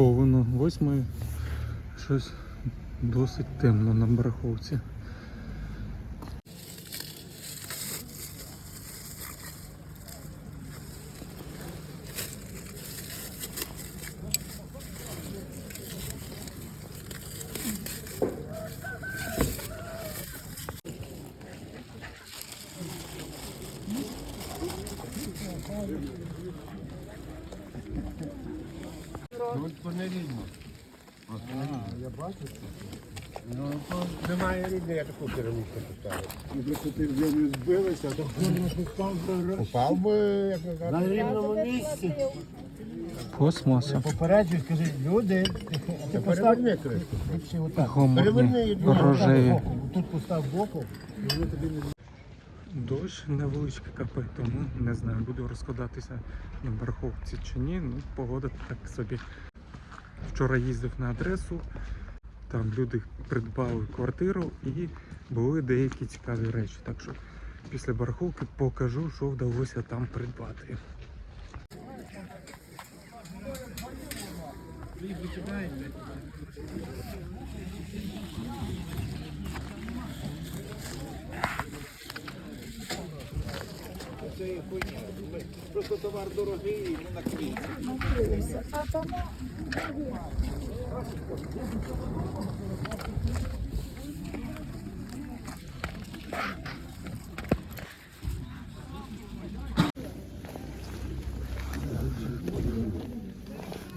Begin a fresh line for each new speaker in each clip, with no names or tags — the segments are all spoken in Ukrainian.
половину восьмої. Щось досить темно на бараховці.
Ну, то немає рідне, я таку керамічку поставив.
Якщо ти вже не збилися, то воно впав програв.
Упав би, як ви
На
кажете.
рівному місці.
Космоса.
Попереджую, скажи, люди, ти постав
кришку.
отак.
Гоморні, рожеві.
Тут постав боку, і вони тобі не
Дощ невеличкий капе, тому не знаю, буду розкладатися на бараховці чи ні. Ну, погода так собі. Вчора їздив на адресу, там люди придбали квартиру і були деякі цікаві речі. Так що після бараховки покажу, що вдалося там придбати.
Просто товар дорогий, і на квіт.
–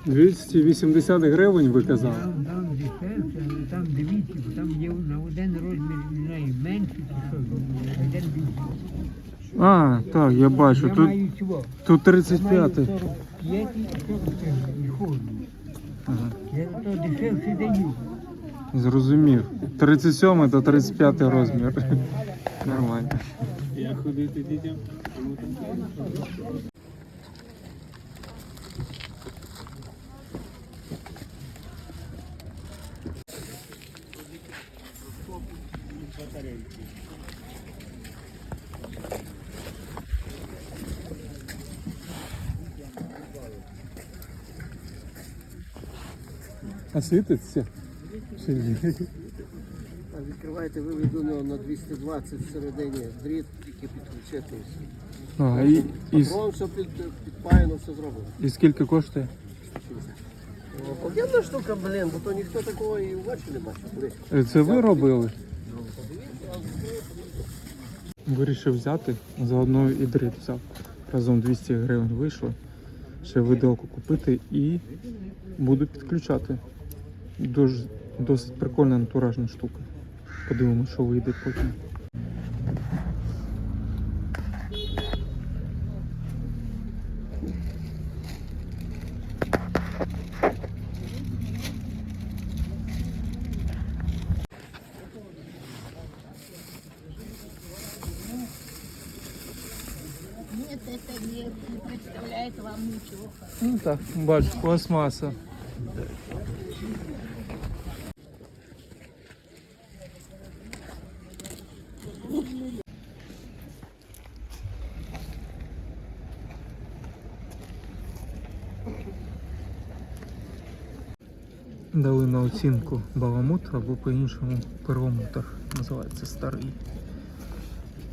280 гривень ви казали.
Там, там дешевше, але там дивіться, бо там є на один розмір знаю, менше, один більше.
А, так, я бачу.
Я
Тут,
маю цього.
тут
Я маю
35.
45 і 47 і холодно.
Ага.
Я то дешевше даю.
Зрозумів. 37 та 35 розмір. Нормально. А світиться? Чи ні?
Відкриваєте виведено на 220 всередині дріт, тільки підключити.
А, і, і, с-
Патрон все під, підпаяно, все зроблено.
і скільки коштує?
Об'ємна штука, блін, бо то ніхто такого і в очі не бачив. близько.
Е, Це ви робили? Вирішив взяти, заодно і дріт взяв. Разом 200 гривень вийшло. Ще виделку купити і буду підключати. Дуже, досить прикольна антуражна штука. Подивимося, що вийде потім.
Не, представляет вам ничего.
Ну так, бачу, пластмаса. Дали на оцінку баламут або по-іншому перламутр. Називається старий.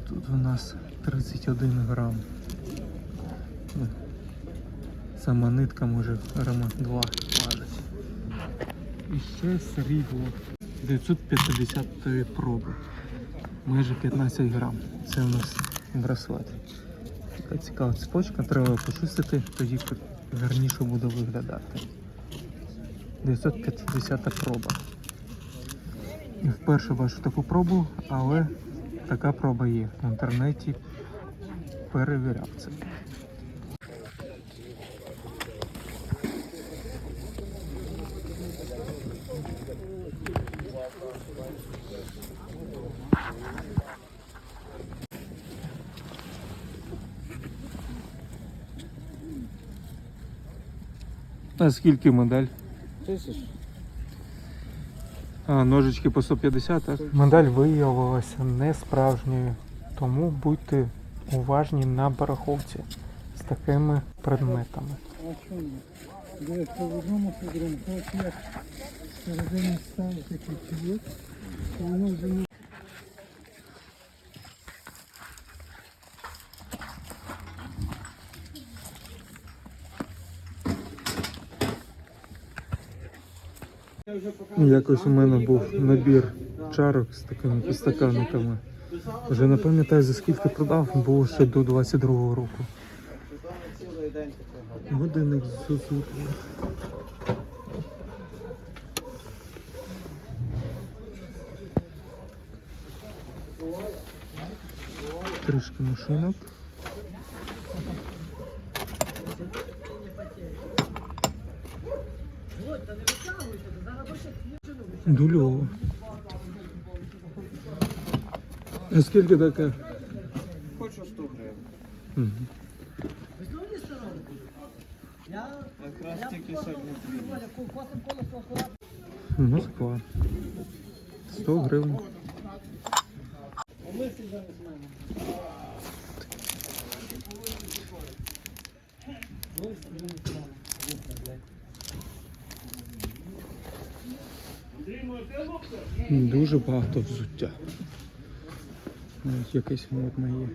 Тут у нас 31 грам. Ну, Сама нитка може грама 2 важить. І ще срібло 950 проби. Майже 15 грам. Це у нас браслет. Така цікава цепочка, треба почистити, тоді гарніше буде виглядати. 950 проба. І вперше бачу таку пробу, але така проба є. В інтернеті перевіряв це. А скільки модель?
Тисяч.
А, ножички по 150, так? Медаль виявилася не справжньою, тому будьте уважні на бараховці з такими предметами.
Де що в одному, в другому. Коротше, середині ставить такий чоловік, воно вже не
Якось у мене був набір чарок з такими підстаканниками. Вже не пам'ятаю за скільки продав, було ще до 22-го року. Годинник з Сузуки. Трішки машинок. Дульово. А скільки таке?
Хочу 100 гривень.
Я
Якраз тільки сьогодні.
Москва. 100 гривень. якийсь мод мої.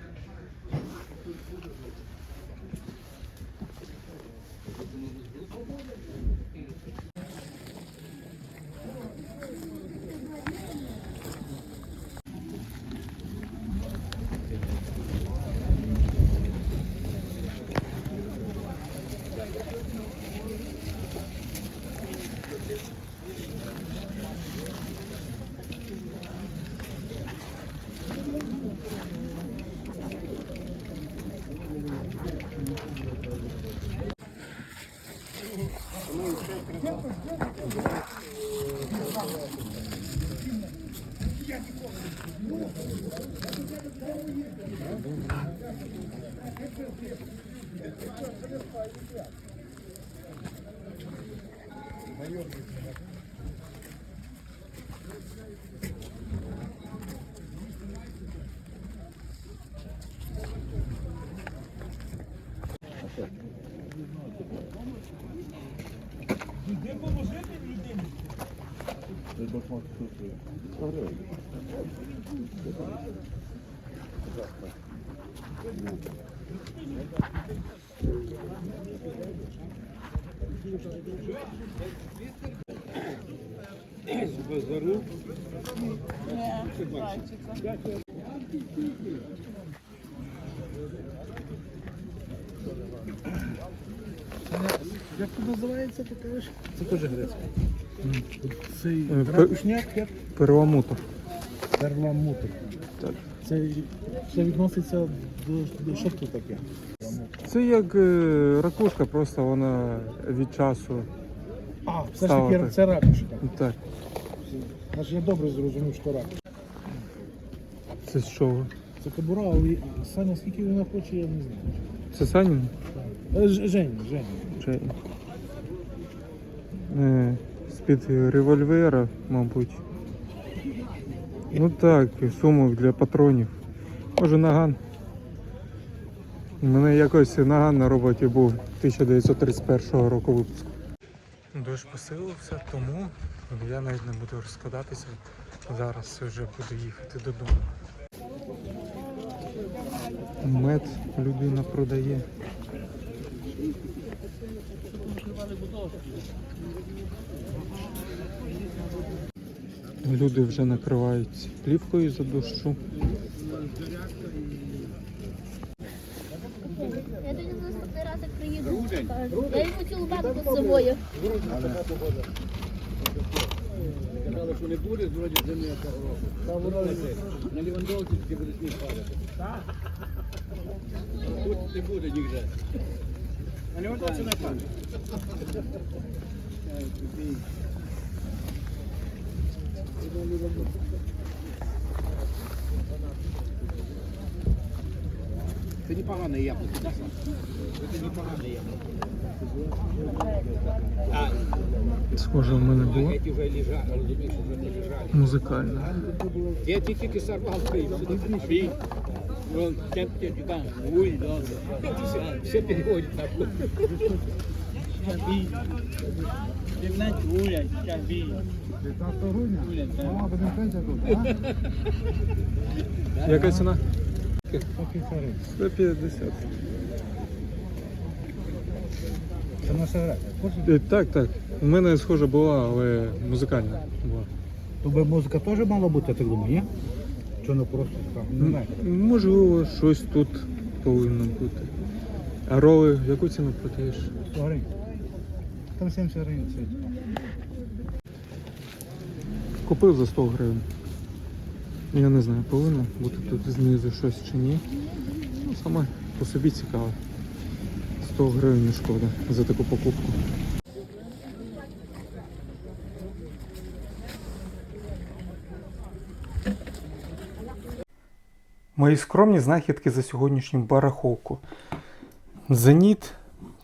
Якесь модне є.
Як це називається, ти? Це теж грецьке. Цей
Е,
ракушняк, як
Перламутр.
перламутр.
Так.
Це, це відноситься до, до що це таке?
Це як е, ракушка, просто вона від часу.
А, все ж таки це ракушка.
Так,
Аж я добре зрозумів, що ракушка.
це з чого?
Це кобура, але Саня, скільки вона хоче, я не знаю.
Це Санін?
Е, Ж- Женя, Женя.
Чи... Е, з-під револьвера, мабуть. Ну так, сумок для патронів. Може наган. У мене якось наган на роботі був 1931 року випуску. Дощ посилився, тому я навіть не буду розкладатися. Зараз вже буду їхати додому. Мед людина продає. Люди вже накривають плівкою за дощу.
Я тоді наступний раз, як приїду. Я йому цілу банку з собою.
Казали, що не буде, вроді земля Та на Лівандовці тільки буде сніг падати. Тут не буде ніде. На Лівандовці не падає. Це непоганий яблуко, так? Це непоганий яблуко.
Схоже, в мене було музикальне.
Я тільки сорвав прийду. Він, вон, тем, тем, там, ой, да, все, все переводит на 19 грудня? Будемо пенсія тут, а?
Яка ціна? 150.
Це наша гра.
Е, Так, так. У мене схожа була, але музикальна була.
Тобі музика теж мала бути, я так думаю, ні? Чи не просто так? Не знаю.
Можливо, щось тут повинно бути. А роли яку ціну продаєш?
100 гривень. Там 70 гривень.
Купив за 100 гривень. Я не знаю, повинно бути тут знизу щось чи ні. Ну, саме по собі цікаво. 100 гривень не шкода за таку покупку. Мої скромні знахідки за сьогоднішню бараховку. Зеніт,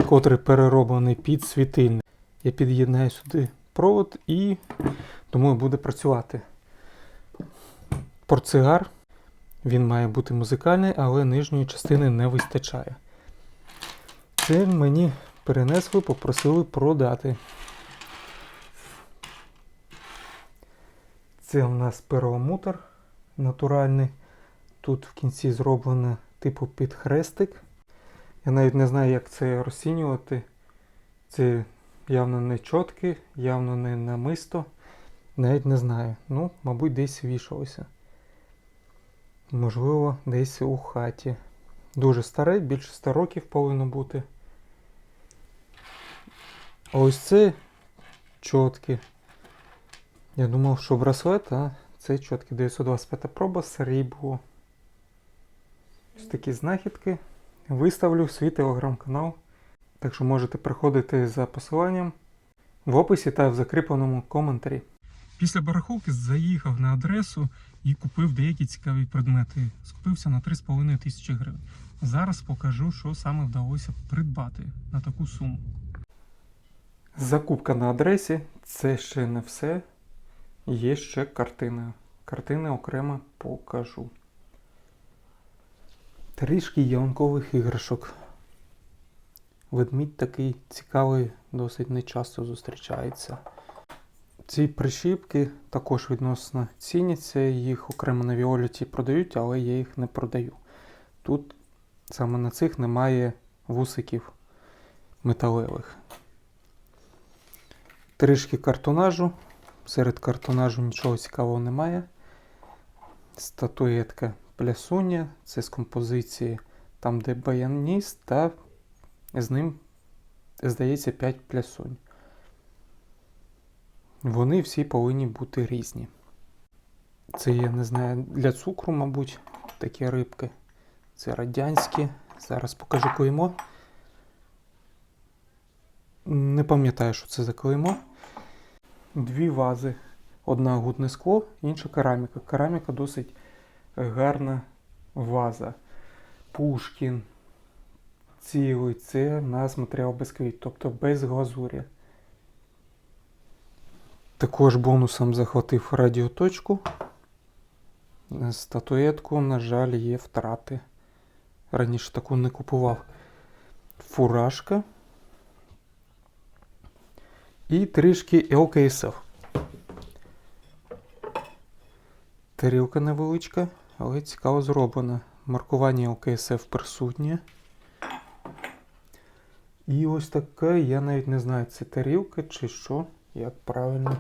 котрий перероблений під світильник. Я під'єднаю сюди провод і думаю, буде працювати. Портсигар. Він має бути музикальний, але нижньої частини не вистачає. Це мені перенесли, попросили продати. Це у нас перламутр натуральний. Тут в кінці зроблено типу під хрестик. Я навіть не знаю, як це розцінювати. Це явно не чотки, явно не намисто. Навіть не знаю. Ну, мабуть, десь вішалося. Можливо, десь у хаті. Дуже старе, більше 100 років повинно бути. Ось це чотки. Я думав, що браслет, а це чотки 925 проба срібло. Ось такі знахідки. Виставлю в свій телеграм-канал. Так що можете приходити за посиланням в описі та в закріпленому коментарі. Після бараховки заїхав на адресу і купив деякі цікаві предмети. Скупився на 3,5 тисячі гривень. Зараз покажу, що саме вдалося придбати на таку суму. Закупка на адресі це ще не все. Є ще картина. Картини окремо покажу. Трішки ялинкових іграшок. Ведмідь такий цікавий, досить нечасто зустрічається. Ці прищіпки також відносно ціняться, їх окремо на Віоліті продають, але я їх не продаю. Тут саме на цих немає вусиків металевих. Трішки картонажу. Серед картонажу нічого цікавого немає. Статуетка плясуня. Це з композиції там, де баяніст, та з ним, здається, 5 плясунь. Вони всі повинні бути різні. Це, я не знаю, для цукру, мабуть, такі рибки. Це радянські. Зараз покажу клеймо. Не пам'ятаю, що це за клеймо. Дві вази. Одна гутне скло, інша кераміка. Кераміка досить гарна ваза. Пушкін. Цілий. Це у нас матеріал без тобто без глазурі. Також бонусом захватив радіоточку. Статуетку, на жаль, є втрати. Раніше таку не купував. Фуражка. І трішки ЛКСФ. Тарілка невеличка, але цікаво зроблена. Маркування ЛКСФ присутнє. І ось таке, я навіть не знаю, це тарілка чи що, як правильно.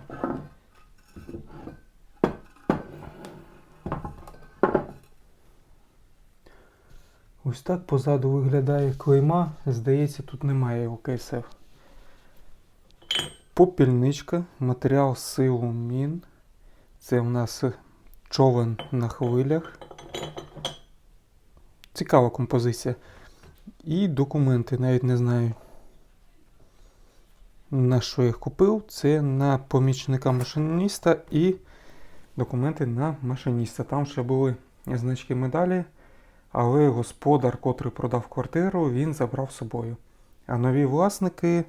Ось так позаду виглядає клейма. Здається, тут немає ЛКСФ. Попільничка, матеріал силу мін. Це у нас човен на хвилях. Цікава композиція. І документи, навіть не знаю. На що я їх купив? Це на помічника машиніста і документи на машиніста. Там ще були значки медалі, але господар, котрий продав квартиру, він забрав з собою. А нові власники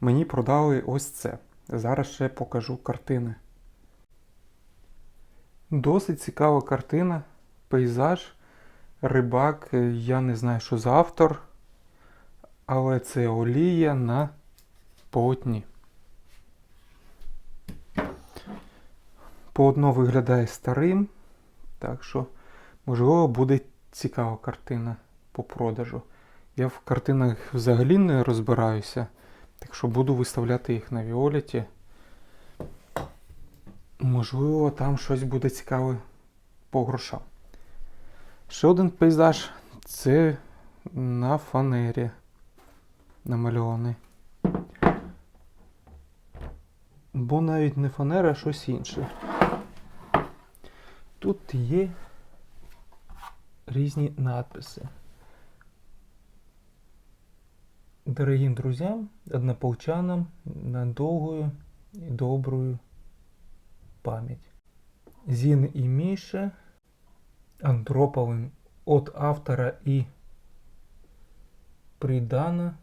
мені продали ось це. Зараз ще покажу картини. Досить цікава картина, пейзаж, рибак. Я не знаю, що за автор, але це олія на полотні. Полотно виглядає старим, так що, можливо, буде цікава картина по продажу. Я в картинах взагалі не розбираюся, так що буду виставляти їх на Віоліті. Можливо, там щось буде цікаве по грошам. Ще один пейзаж це на фанері намальований. Бо навіть не фанера, а щось інше. Тут є різні надписи. Дорогим друзям, однополчанам на довгую і добрую память. Зин и Миша Андроповым от автора і Придана.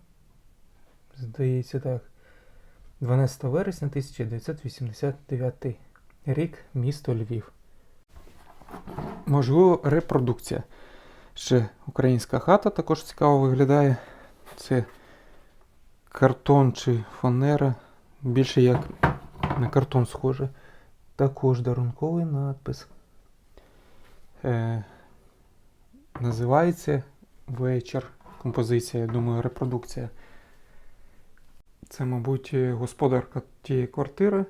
Здається так. 12 вересня 1989 рік, місто Львів. Можливо, репродукція. Ще українська хата також цікаво виглядає. Це картон чи фанера. Більше як на картон схоже. Також дарунковий надпис. Е, називається Вечір. Композиція, я думаю, репродукція. Це, мабуть, господарка тієї квартири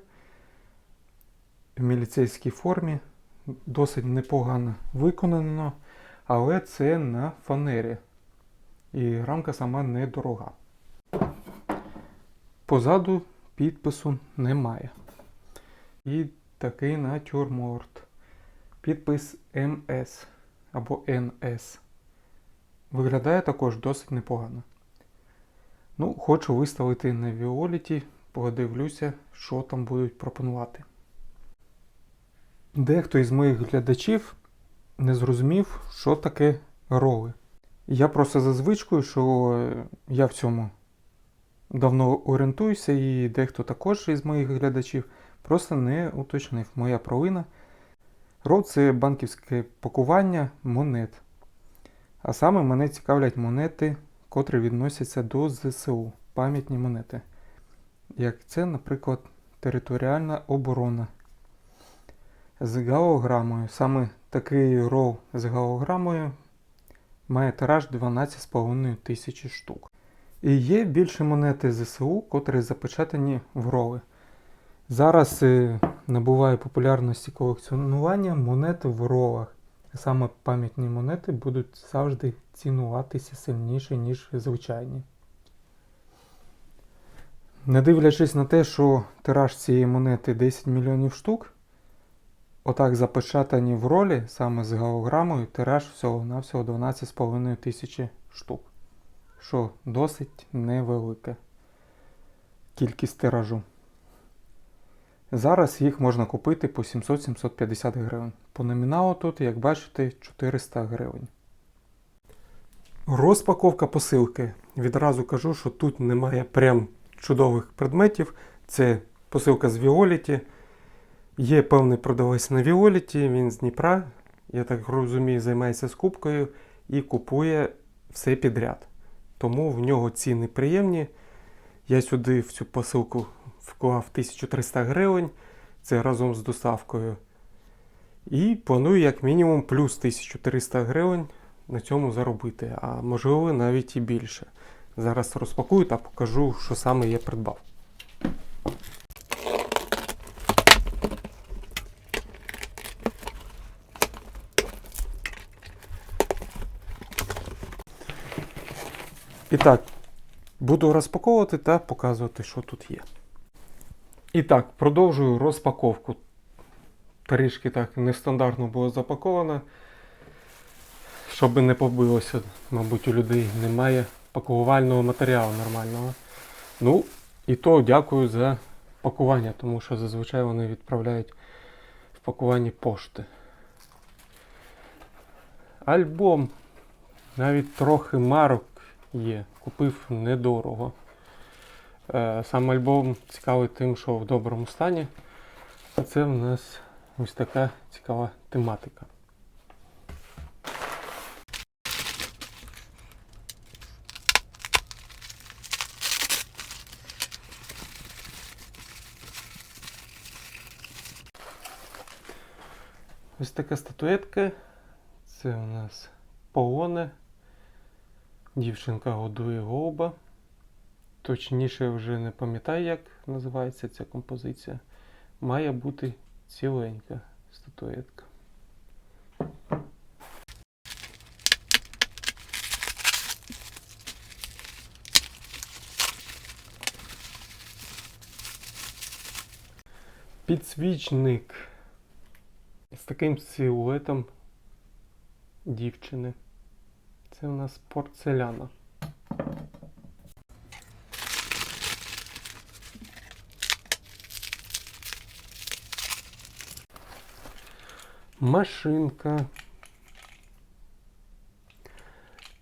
в міліцейській формі. Досить непогано виконано, але це на фанері. І рамка сама недорога. Позаду підпису немає. І такий натюрморт. Підпис МС або НС. Виглядає також досить непогано. Ну, хочу виставити на Віоліті, подивлюся, що там будуть пропонувати. Дехто із моїх глядачів не зрозумів, що таке роли. Я просто за звичкою, що е, я в цьому давно орієнтуюся, і дехто також із моїх глядачів просто не уточнив. Моя провина. Рол це банківське пакування монет. А саме мене цікавлять монети, котрі відносяться до ЗСУ, пам'ятні монети. Як це, наприклад, територіальна оборона з галограмою. Саме такий рол з галограмою має тираж 12,5 тисячі штук. І є більше монети ЗСУ, котрі запечатані в роли. Зараз е, набуває популярності колекціонування монет в ролах. Саме пам'ятні монети будуть завжди цінуватися сильніше, ніж звичайні. Не дивлячись на те, що тираж цієї монети 10 мільйонів штук, отак запечатані в ролі саме з галограмою, тираж всього-навсього 12,5 тисячі штук, що досить невелика кількість тиражу. Зараз їх можна купити по 700-750 гривень. По номіналу тут, як бачите, 400 гривень.
Розпаковка посилки. Відразу кажу, що тут немає прям чудових предметів. Це посилка з Віоліті. Є певний продавець на Віоліті, він з Дніпра, я так розумію, займається скупкою і купує все підряд. Тому в нього ціни приємні. Я сюди в цю посилку вклав 1300 гривень, це разом з доставкою. І планую як мінімум плюс 1300 гривень на цьому заробити, а можливо навіть і більше. Зараз розпакую та покажу, що саме я придбав. І так, буду розпаковувати та показувати, що тут є. І так, продовжую розпаковку. Трішки так нестандартно було запаковано. Щоб не побилося, мабуть, у людей немає пакувального матеріалу нормального. Ну, і то дякую за пакування, тому що зазвичай вони відправляють в пакуванні пошти. Альбом. Навіть трохи марок є. Купив недорого. Е, сам альбом цікавий тим, що в доброму стані. А це в нас ось така цікава тематика.
Ось така статуетка. Це у нас полоне. Дівчинка годує голуба. Точніше, вже не пам'ятаю, як називається ця композиція. Має бути ціленька статуетка. Підсвічник з таким силуетом дівчини. Це у нас порцеляна. Машинка.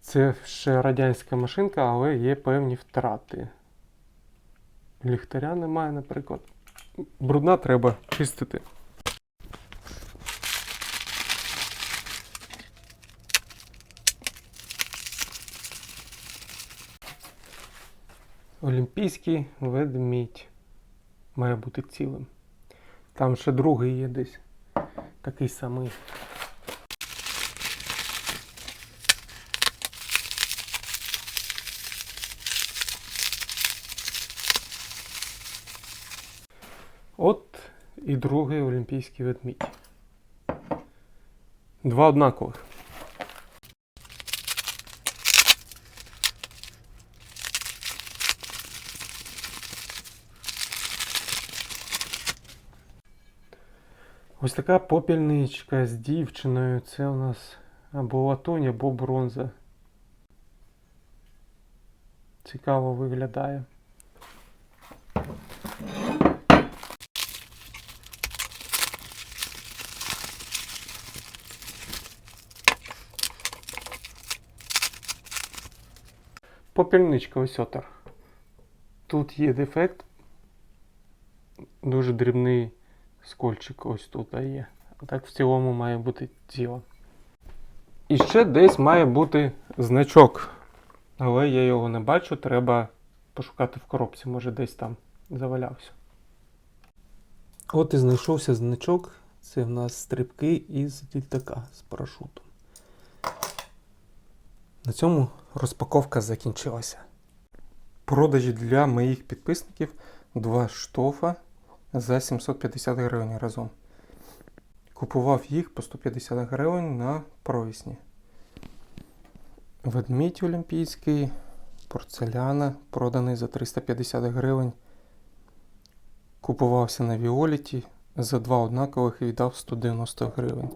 Це ще радянська машинка, але є певні втрати. Ліхтаря немає, наприклад. Брудна треба чистити. Олімпійський ведмідь має бути цілим. Там ще другий є десь. Такий самий. От і другий олімпійський ведмідь. Два однакових. Ось така попільничка з дівчиною. Це у нас або латунь, або бронза. Цікаво виглядає. Попільничка ось отар. Тут є дефект. Дуже дрібний скольчик ось тут є. А так в цілому має бути тіло. І ще десь має бути значок. Але я його не бачу, треба пошукати в коробці, може десь там завалявся. От і знайшовся значок. Це в нас стрибки із літака з парашутом. На цьому розпаковка закінчилася. Продажі для моїх підписників два штофа за 750 гривень разом. Купував їх по 150 гривень на провісні. Ведмідь олімпійський, порцеляна, проданий за 350 гривень. Купувався на Віоліті. За два однакових і віддав 190 гривень.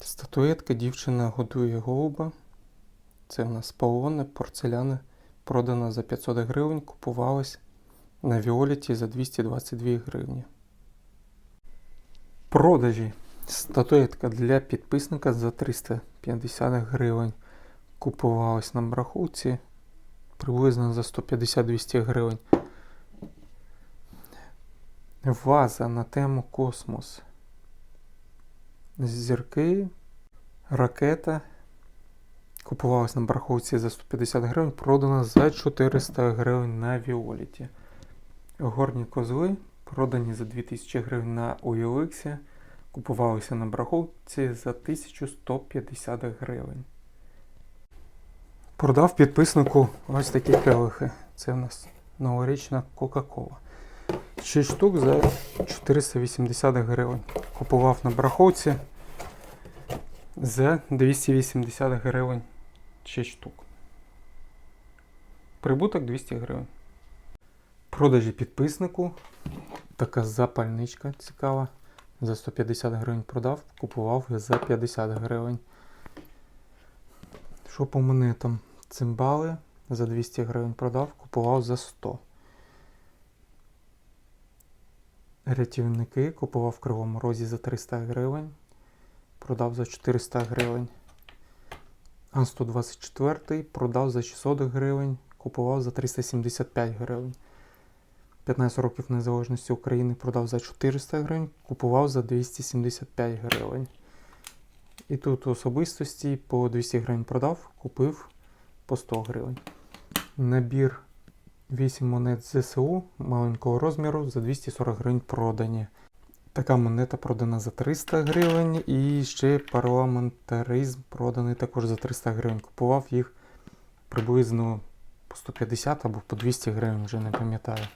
Статуетка дівчина годує голуба. Це в нас полоне, порцеляна, продана за 500 гривень, купувалась на Віоліті за 222 гривні. Продажі. Статуетка для підписника за 350 гривень. Купувалась на брахуці приблизно за 150-200 гривень. Ваза на тему космос. Зірки, ракета. Купувалась на браховці за 150 гривень, продана за 400 гривень на Віоліті. Горні козли продані за 2000 гривень на OLX. Купувалися на браховці за 1150 гривень. Продав підписнику ось такі келихи. Це в нас новорічна Кока-Кола. 6 штук за 480 гривень. Купував на браховці за 280 гривень 6 штук. Прибуток 200 гривень. Продажі підписнику. Така запальничка цікава. За 150 гривень продав, купував за 50 гривень. Що по монетам? Цимбали за 200 гривень продав, купував за 100. Рятівники купував в Кривому Розі за 300 гривень, продав за 400 гривень. Ан-124 продав за 600 гривень, купував за 375 гривень. 15 років незалежності України продав за 400 гривень, купував за 275 гривень. І тут особистості по 200 гривень продав, купив по 100 гривень. Набір 8 монет ЗСУ маленького розміру за 240 гривень продані. Така монета продана за 300 гривень. І ще парламентаризм проданий також за 300 гривень. Купував їх приблизно по 150 або по 200 гривень, вже не пам'ятаю.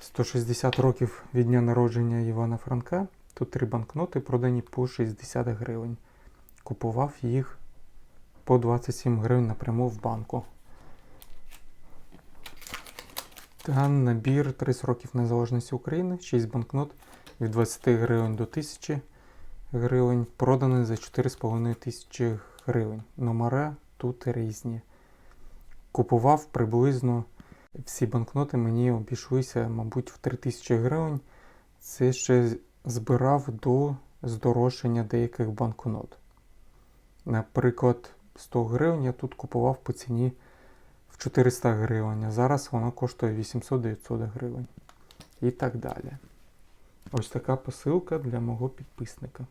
160 років від дня народження Івана Франка. Тут три банкноти продані по 60 гривень. Купував їх по 27 гривень напряму в банку. Та набір 30 років незалежності України, 6 банкнот від 20 гривень до 1000 гривень, проданий за 4,5 тисячі гривень. Номера тут різні. Купував приблизно всі банкноти мені обійшлися, мабуть, в 3000 гривень. Це ще збирав до здорожчання деяких банкнот. Наприклад, 100 гривень я тут купував по ціні в 400 гривень, а зараз вона коштує 800-900 гривень. І так далі. Ось така посилка для мого підписника.